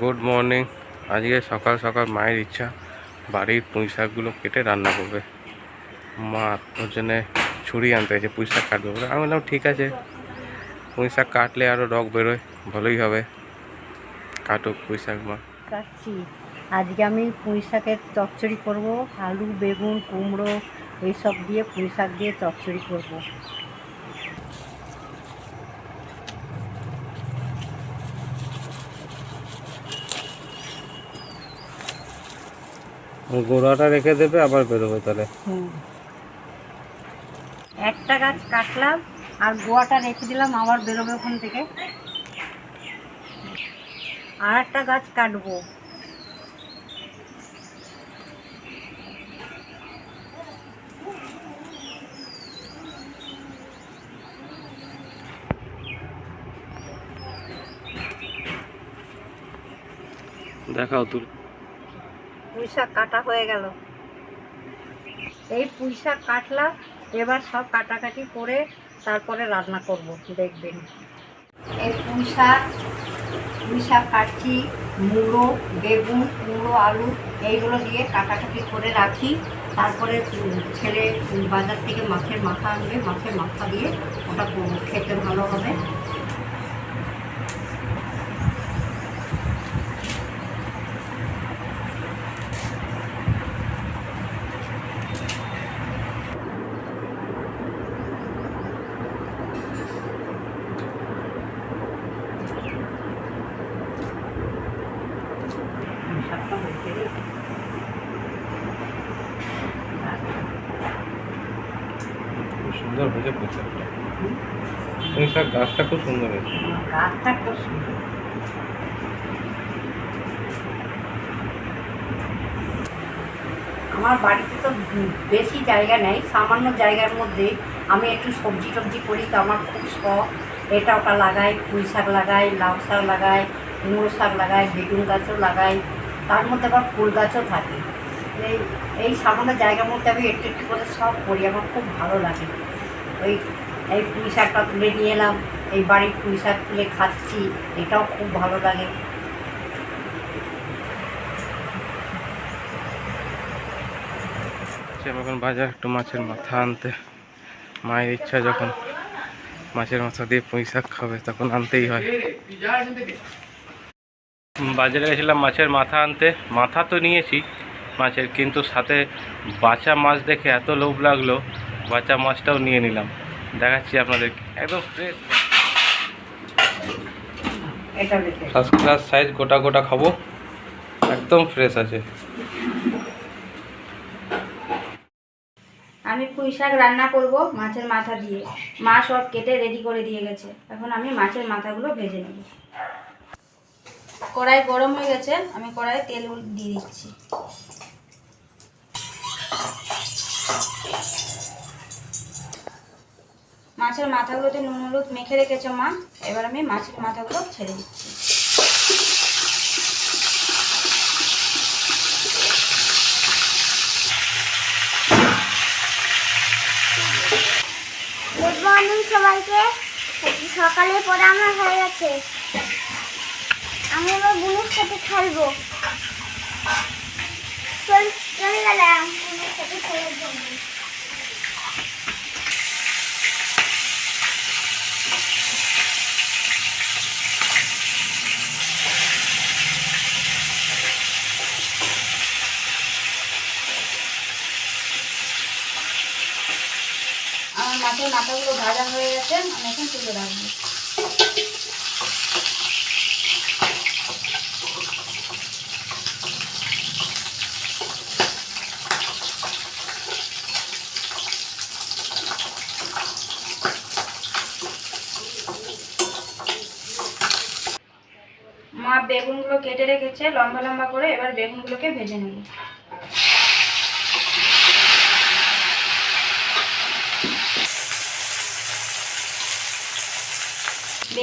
Good morning আজকে সকাল সকাল মায়ের ইচ্ছা। বাড়ির পুঁই শাকগুলো কেটে রান্না করবে। মা ওর জন্যে ছুরি আনতে গেছে পুঁই শাক কাটবে। বলে, আমি বললাম, ঠিক আছে। পুঁই শাক কাটলে আরও রক বেরোয়। ভালোই হবে। কাটুক পুঁই শাক মা। কাটছি। আজকে আমি পুঁই শাকের চচ্চড়ি করব। আলু, বেগুন, কুমড়ো, এইসব দিয়ে পুঁই শাক দিয়ে চচ্চড়ি করব। গোড়াটা রেখে দেবে আবার বেরোবে তাহলে। একটা গাছ কাটলাম আর গোয়াটা রেখে দিলাম আবার বেরোবে ওখান থেকে। আর একটা গাছ কাটবো। দেখাও তুই পুঁই শাক কাটা হয়ে গেল। এই পুঁই শাক কাটলাম, এবার সব কাটাকাটি করে তারপরে রান্না করব, দেখবেন। এই পুঁই শাক পুঁই শাক কাটছি, মুড়ো, বেগুন, কুমড়ো, আলু, এইগুলো দিয়ে কাটাকাটি করে রাখি। তারপরে ছেলে বাজার থেকে মাছের মাথা আনবে, মাছের মাথা দিয়ে ওটা খেতে ভালো হবে পুঁই শাকটা হয়েছে রে। খুব সুন্দর হয়েছে পুঁই পুঁই শাক গাছটা খুব সুন্দর হয়েছে। আমার বাড়িতে তো বেশি জায়গা নেই, সামান্য জায়গার মধ্যে আমি একটু সবজি টবজি করি, তো আমার খুব শখ। এটা ওটা লাগাই, পুঁই শাক লাগাই, লাউ শাক লাগাই, কুমড়ো শাক লাগাই, বেগুন গাছও লাগাই, তার মধ্যে আবার ফুল গাছও থাকে। এই এই সামান্য জায়গার মধ্যে আমি একটু একটু করে সব করি, আমার খুব ভালো লাগে। ওই এই পুঁই শাকটা তুলে নিয়ে এলাম, এই বাড়ির পুঁই শাক তুলে খাচ্ছি, এটাও খুব ভালো লাগে। এখন বাজার একটু মাছের মাথা আনতে, মায়ের ইচ্ছা যখন মাছের মাথা দিয়ে পুঁই শাক খাবে, তখন আনতেই হয়। বাজারে গেছিলাম মাছের মাথা আনতে, মাথা তো নিয়েছি মাছের, কিন্তু সাথে বাঁচা মাছ দেখে এত লোভ লাগল, বাঁচা মাছটাও নিয়ে নিলাম। দেখাচ্ছি আপনাদের। একদম ফ্রেশ ফার্স্ট ক্লাস সাইজ গোটা গোটা খাব। একদম ফ্রেশ আছে। আমি পুঁই শাক রান্না করব মাছের মাথা দিয়ে। মা সব কেটে রেডি করে দিয়ে গেছে। এখন আমি মাছের মাথাগুলো ভেজে নেব। কড়াই গরম হয়ে গেছে আমি কড়াইয়ে তেল দিয়ে দিচ্ছি। মাছের মাথাগুলোতে নুন, হলুদ মেখে রেখেছে মা? এবার আমি মাছের মাথাগুলো ছেড়ে দিচ্ছি। সবাইকে। সকালে পরে আমার হয়ে গেছে। আমি এবার বুনুর সাথে খেলব। চল, চলে গেলাম। সাথে খেলার জন্য আমার মাছের মাথাগুলো ভাজা হয়ে গেছে, আমি এখন তুলে রাখব। মা বেগুনগুলো কেটে রেখেছে, লম্বা লম্বা করে, এবার বেগুনগুলোকে ভেজে নেব।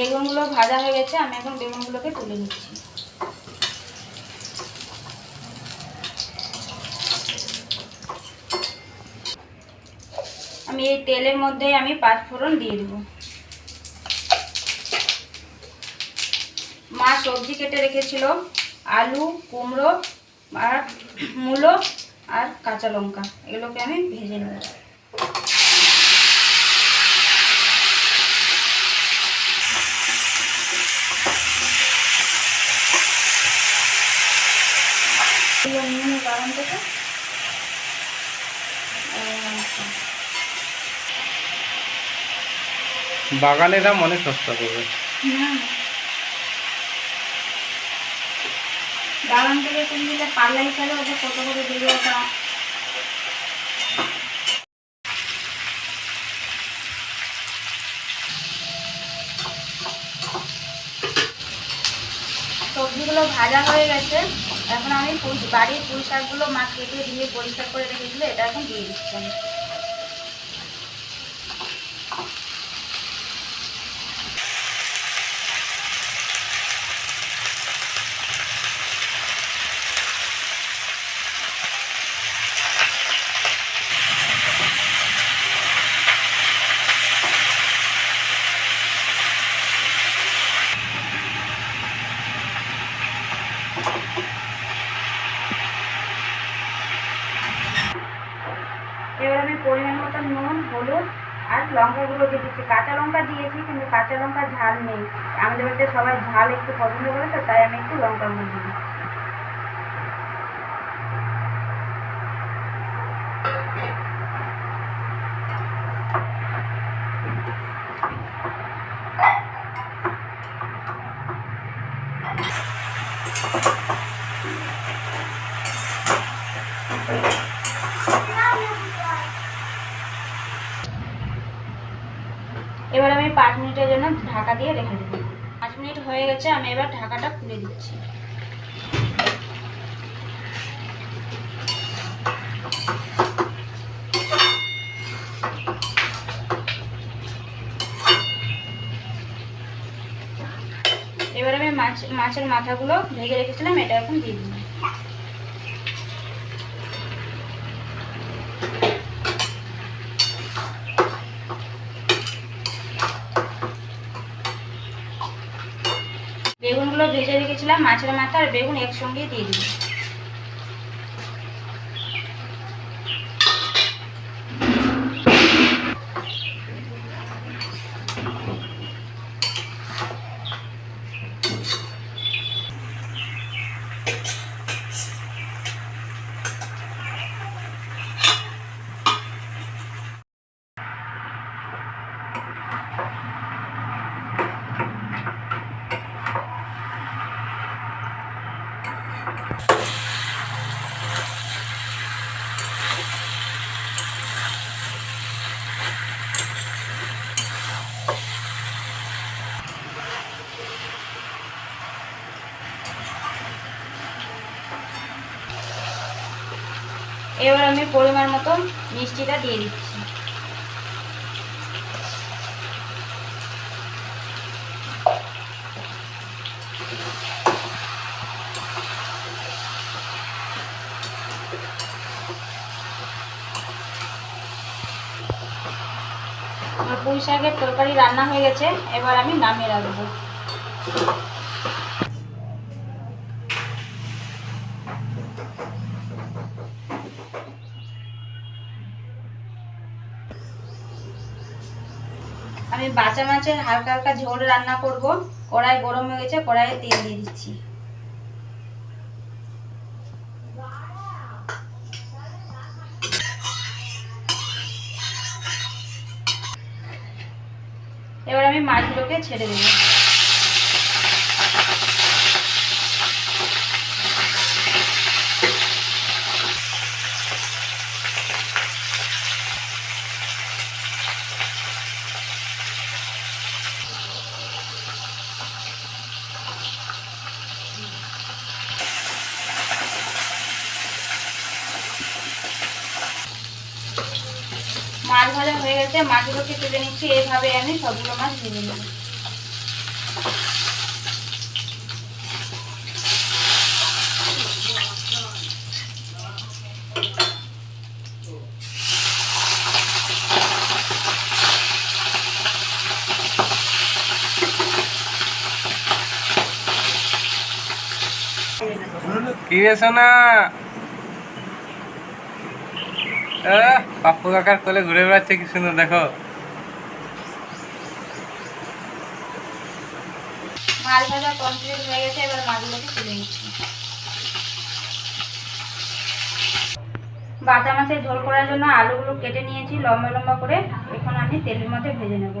বেগুনগুলো ভাজা হয়ে গেছে, আমি এখন বেগুনগুলোকে তুলে নিচ্ছি। আমি এই তেলের মধ্যে আমি পাঁচ ফোড়ন দিয়ে দেবো। মা সবজি কেটে রেখেছিল, আলু, কুমড়ো আর মূলো আর কাঁচা লঙ্কা, এগুলোকে আমি ভেজে নেব। এগুলো নিয়ে থেকে। বাগানের দাম অনেক সস্তা করবে থেকে ওটা কত করে সবজিগুলো ভাজা হয়ে গেছে এখন আমি বাড়ির পুঁই শাকগুলো মা কেটে দিয়ে পরিষ্কার করে রেখেছিল, এটা এখন দিয়ে দিচ্ছি আমি এবার আমি পরিমাণ মতো নুন, হলুদ আর লঙ্কাগুলো দিয়ে দিচ্ছি কাঁচা লঙ্কা দিয়েছি, কিন্তু কাঁচা লঙ্কা ঝাল নেই। আমাদের বাড়িতে সবাই ঝাল একটু পছন্দ করে তো, তাই আমি একটু লঙ্কা গুঁড়ো দিয়ে দিচ্ছি এবার আমি পাঁচ মিনিটের জন্য ঢাকা দিয়ে রেখে দেবো। পাঁচ মিনিট হয়ে গেছে, আমি এবার ঢাকাটা খুলে দিচ্ছি। এবার আমি মাছ মাছের মাথাগুলো ভেজে রেখেছিলাম, এটা এখন দিয়ে দিলাম বেগুনগুলো রেখেছিলাম মাছের মাথা আর বেগুন একসঙ্গে দিয়ে দিই এবার আমি পরিমাণ মতো মিষ্টিটা দিয়ে দিচ্ছি। পুঁই শাকের তরকারি রান্না হয়ে গেছে, এবার আমি নামিয়ে রাখব। বাঁচা মাছের হালকা হালকা ঝোল রান্না করব। কড়াই গরম হয়ে গেছে, কড়াইয়ে তেল দিয়ে দিচ্ছি। এবার আমি মাছগুলোকে ছেড়ে দেবো। মাছ ভাজা হয়ে গেছে, মাছগুলোকে তুলে নিচ্ছি এইভাবে আমি সবগুলো মাছ ভেজে নেব। কি রে সোনা? পাপ্পু কাকার কোলে ঘুরে বেড়াচ্ছে কি সুন্দর, দেখো। মাছ ভাজা কমপ্লিট হয়ে গেছে, এবার মাছগুলোকে তুলে মাছের ঝোল করার জন্য আলুগুলো কেটে নিয়েছি, লম্বা লম্বা করে। এখন আমি তেলের মধ্যে ভেজে নেব।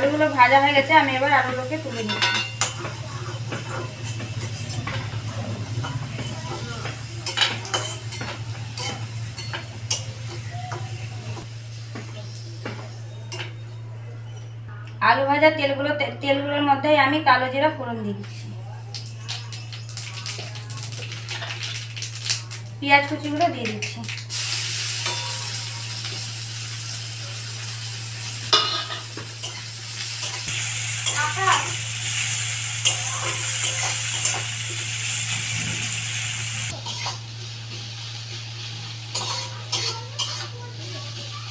আলুগুলো ভাজা হয়ে গেছে, আমি এবার আলুগুলোকে তুলে নিচ্ছি। আলু ভাজা তেলগুলো তেলগুলোর মধ্যেই আমি কালো জিরা ফোড়ন দিয়ে দিচ্ছি। পেঁয়াজ কুচিগুলো দিয়ে দিচ্ছি।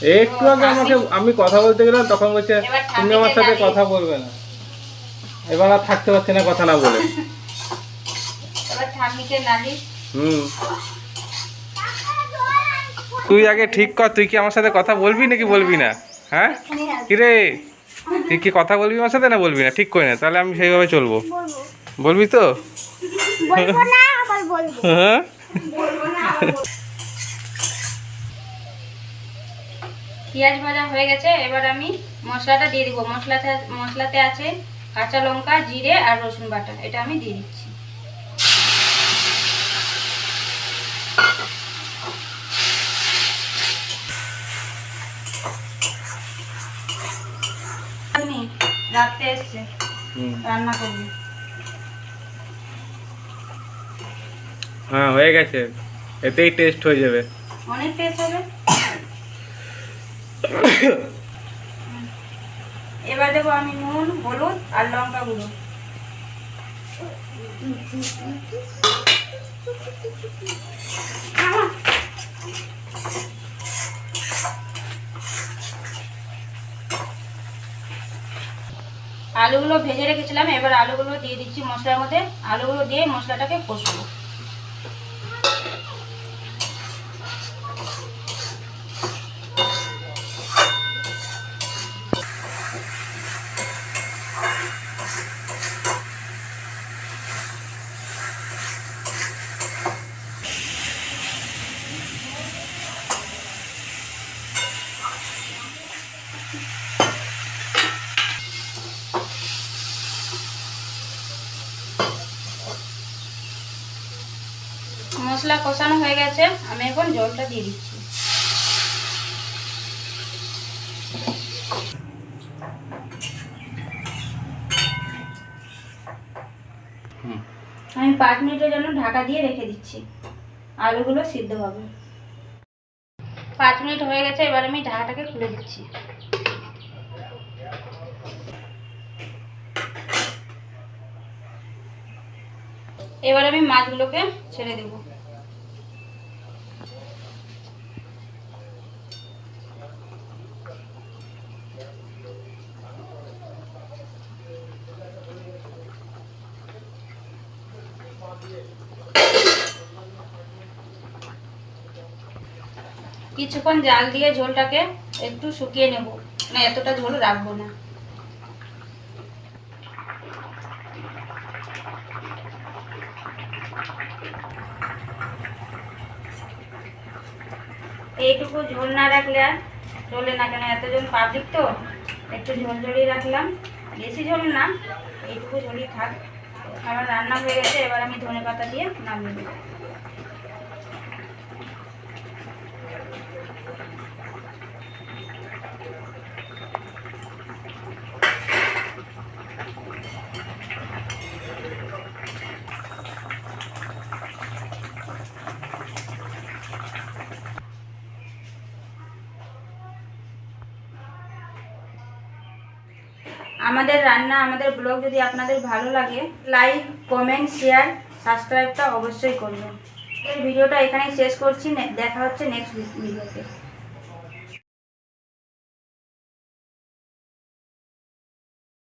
একটু আগে আমাকে আমি কথা বলতে গেলাম তখন বলছে তুমি আমার সাথে কথা বলবে না। এবার আর থাকতে পারছে না কথা না বলে। এবার হুম। তুই আগে ঠিক কর তুই কি আমার সাথে কথা বলবি নাকি বলবি না? হ্যাঁ? কিরে তুই কি কথা বলবি আমার সাথে না বলবি না? ঠিক করে না তাহলে আমি সেইভাবে চলবো। বলবি তো? বলব না আবার বলব। হ্যাঁ? পেঁয়াজ ভাজা হয়ে গেছে এবার আমি মশলাটা দিয়ে দিব। মশলাতে মশলাতে আছে কাঁচা লঙ্কা জিরে আর রসুন বাটা। এটা আমি দিয়ে দিচ্ছি। রাখতে এসছে। রান্না করবি। হ্যাঁ হয়ে গেছে। এতেই টেস্ট হয়ে যাবে। অনেক টেস্ট হবে। এবার দেবো আমি নুন, হলুদ আর লঙ্কা গুঁড়ো। আলুগুলো ভেজে রেখেছিলাম, এবার আলুগুলো দিয়ে দিচ্ছি মশলার মধ্যে। আলুগুলো দিয়ে মশলাটাকে কষবো। মশলা কষানো হয়ে গেছে, আমি এখন জলটা দিয়ে দিচ্ছি। আমি পাঁচ মিনিটের জন্য ঢাকা দিয়ে রেখে দিচ্ছি। আলুগুলো সিদ্ধ হবে। পাঁচ মিনিট হয়ে গেছে, এবার আমি ঢাকাটাকে খুলে দিচ্ছি। এবার আমি মাছগুলোকে ছেড়ে দেবো। কিছুক্ষণ জাল দিয়ে ঝোলটাকে একটু শুকিয়ে নেব। না এতটা ঝোল রাখব না। এইটুকু ঝোল না রাখলে আর চলে না কেন? এতজন পাবলিক তো, একটু ঝোল ঝোলই রাখলাম। বেশি ঝোল না, এইটুকু ঝোলই থাক। আমার রান্না হয়ে গেছে, এবার আমি ধনে পাতা দিয়ে নামিয়ে দেবো আমাদের রান্না, আমাদের ব্লগ যদি আপনাদের ভালো লাগে লাইক কমেন্ট শেয়ার সাবস্ক্রাইবটা অবশ্যই করবেন। এই ভিডিওটা এখানেই শেষ করছি। দেখা হচ্ছে নেক্সট ভিডিওতে